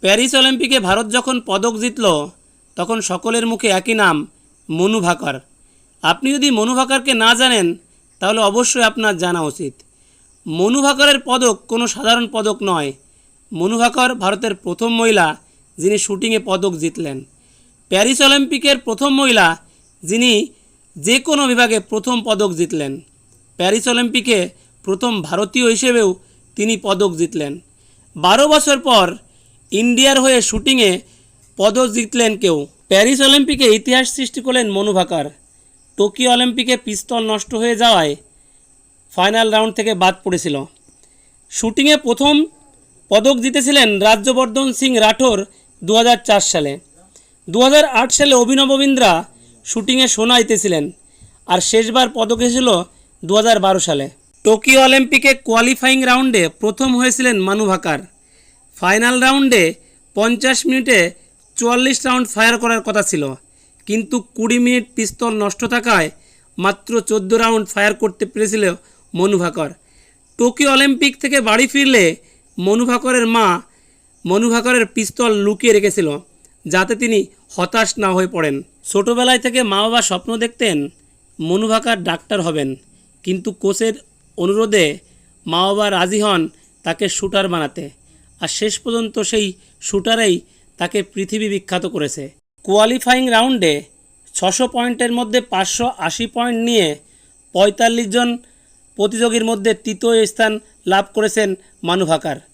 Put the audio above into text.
Paris অলিম্পিকে ভারত যখন পদক জিতল, তখন সকলের মুখে একই নাম, মনু ভাকর। আপনি যদি মনু ভাকরকে না জানেন, তাহলে অবশ্যই আপনার জানা উচিত। মনু ভাকরের পদক কোনো সাধারণ পদক নয়। মনু ভারতের প্রথম মহিলা যিনি শুটিংয়ে পদক জিতলেন। প্যারিস অলিম্পিকের প্রথম মহিলা যিনি যে কোনো বিভাগে প্রথম পদক জিতলেন। প্যারিস অলিম্পিকে প্রথম ভারতীয় হিসেবেও তিনি পদক জিতলেন। বারো বছর পর ইন্ডিয়ার হয়ে শুটিংয়ে পদক জিতলেন কেউ। প্যারিস অলিম্পিকে ইতিহাস সৃষ্টি করলেন মনু ভাকর। টোকিও অলিম্পিকে পিস্তল নষ্ট হয়ে যাওয়ায় ফাইনাল রাউন্ড থেকে বাদ পড়েছিল। শুটিংয়ে প্রথম পদক জিতেছিলেন রাজ্যবর্ধন সিং রাঠোর দু হাজার চার সালে। দু হাজার আট সালে অভিনব বিন্দ্রা শুটিংয়ে সোনা জিতেছিলেন আর শেষবার পদক এসেছিল দু হাজার বারো সালে। টোকিও অলিম্পিকে কোয়ালিফাইং রাউন্ডে প্রথম হয়েছিলেন মানু ভাকার। ফাইনাল রাউন্ডে পঞ্চাশ মিনিটে চুয়াল্লিশ রাউন্ড ফায়ার করার কথা ছিল। কিন্তু কুড়ি মিনিট পিস্তল নষ্ট থাকায় মাত্র চোদ্দ রাউন্ড ফায়ার করতে পেরেছিল মনু ভাকর। টোকিও অলিম্পিক থেকে বাড়ি ফিরলে মনু ভাকরের মা মনু ভাকরের পিস্তল লুকিয়ে রেখেছিল, যাতে তিনি হতাশ না হয়ে পড়েন। ছোটোবেলায় থেকে মা বাবা স্বপ্ন দেখতেন মনু ভাকার ডাক্তার হবেন, কিন্তু কোচের অনুরোধে মা বাবা রাজি হন তাকে শুটার বানাতে। আর শেষ পর্যন্ত সেই শুটারেই তাকে পৃথিবী বিখ্যাত করেছে। কোয়ালিফাইং রাউন্ডে ছশো পয়েন্টের মধ্যে পাঁচশো আশি পয়েন্ট নিয়ে পঁয়তাল্লিশ জন প্রতিযোগীর মধ্যে তৃতীয় স্থান লাভ করেছেন মানু ভাকার।